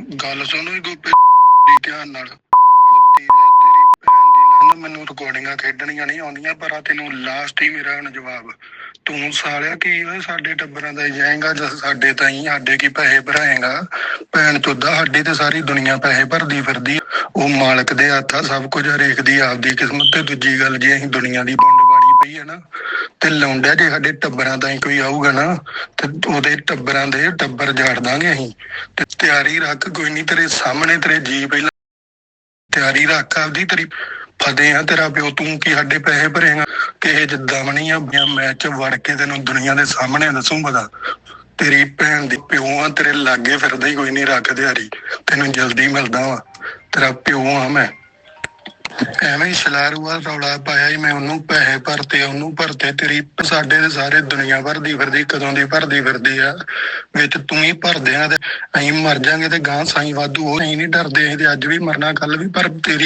ਗੱਲ ਸੁਣ ਵੀ ਗੋਪੀ ਦੀ ਧਿਆਨ ਨਾਲ। ਕੁੱਤੀ ਤੇਰੀ ਭੈਣ ਦੀ ਲੰਨ ਮੈਨੂੰ ਰਿਕਾਰਡਿੰਗਾਂ ਖੇਡਣੀਆਂ ਨਹੀਂ ਆਉਂਦੀਆਂ, ਪਰ ਆ ਤੈਨੂੰ ਲਾਸਟ ਹੀ ਮੇਰਾ ਹੁਣ ਜਵਾਬ। ਤੂੰ ਸਾਲਿਆ, ਕੀ ਓਏ ਸਾਡੇ ਟੱਬਰਾਂ ਦਾ ਜਾਏਗਾ ਜਦ ਸਾਡੇ ਤਾਂ ਹੀ ਸਾਡੇ ਕੀ ਪੈਸੇ ਭਰਾਏਗਾ? ਭੈਣ ਚੋਦਾ, ਸਾਡੀ ਤੇ ਸਾਰੀ ਦੁਨੀਆ ਪੈਸੇ ਭਰਦੀ ਫਿਰਦੀ ਉਹ ਮਾਲਕ ਦੇ ਹੱਥ ਆ ਸਭ ਕੁਝ ਹਰੇਕ ਦੀ ਆਪਦੀ ਕਿਸਮਤ ਤੇ ਦੂਜੀ ਗੱਲ ਜੇ ਅਸੀਂ ਦੁਨੀਆ ਦੀ ਵੰਡ ਬਾੜੀ ਪਈ ਹੈ ਨਾ ਤੇ ਲੌਂਡਿਆ ਜੇ ਸਾਡੇ ਟੱਬਰਾਂ ਦਾ ਹੀ ਕੋਈ ਆਊਗਾ ਨਾ, ਤੇ ਉਹਦੇ ਟੱਬਰਾਂ ਦੇ ਟੱਬਰ ਝਾੜ ਦਾਂਗੇ ਅਸੀਂ। ਤੇ ਤਿਆਰੀ ਰੱਖ, ਕੋਈ ਨਹੀਂ ਤੇਰੇ ਸਾਹਮਣੇ ਤੇਰੇ ਜੀ ਪਹਿਲਾਂ ਤਿਆਰੀ ਰੱਖ, ਆਪਦੀ ਤੇਰੀ ਫਦੇ ਆ ਤੇਰਾ ਪਿਓ, ਤੂੰ ਕੀ ਸਾਡੇ ਪੈਸੇ ਭਰੇਗਾ? ਕਿਸੇ ਜਿੱਦਾਂ ਬਣੀ ਆ ਮੈਚ ਵੜ ਕੇ ਤੈਨੂੰ ਦੁਨੀਆ ਦੇ ਸਾਹਮਣੇ ਦੱਸੂ ਪਤਾ। ਤੇਰੀ ਭੈਣ ਦੀ ਪਿਓ ਆ, ਤੇਰੇ ਲਾਗੇ ਫਿਰਦਾ ਹੀ ਕੋਈ ਨਹੀਂ ਰੱਖ ਦਿਹਾੜੀ। ਤੈਨੂੰ ਜਲਦੀ ਮਿਲਦਾ ਵਾ। ਤੇਰਾ ਪਿਓ ਆ ਮੈਂ। ਐਵੇਂ ਸ਼ਲਾਰੂਆ ਰੌਲਾ ਪਾਇਆ ਹੀ ਮੈਂ ਉਹਨੂੰ ਪੈਸੇ ਭਰਤੇ, ਉਹਨੂੰ ਭਰਤੇ, ਤੇਰੀ ਸਾਡੇ ਦੇ ਸਾਰੇ ਦੁਨੀਆ ਭਰਦੀ ਫਿਰਦੀ, ਕਦੋਂ ਦੀ ਭਰਦੀ ਫਿਰਦੀ ਆ? ਵਿੱਚ ਤੂੰ ਹੀ ਭਰਦੇ ਆ ਤੇ ਅਸੀਂ ਮਰ ਜਾਾਂਗੇ ਤੇ ਗਾਂ ਸਾਈ ਵਾਧੂ ਉਹ ਅਸੀਂ ਨਹੀਂ ਡਰਦੇ, ਅਸੀਂ ਤੇ ਅੱਜ ਵੀ ਮਰਨਾ ਕੱਲ ਵੀ, ਪਰ ਤੇਰੀ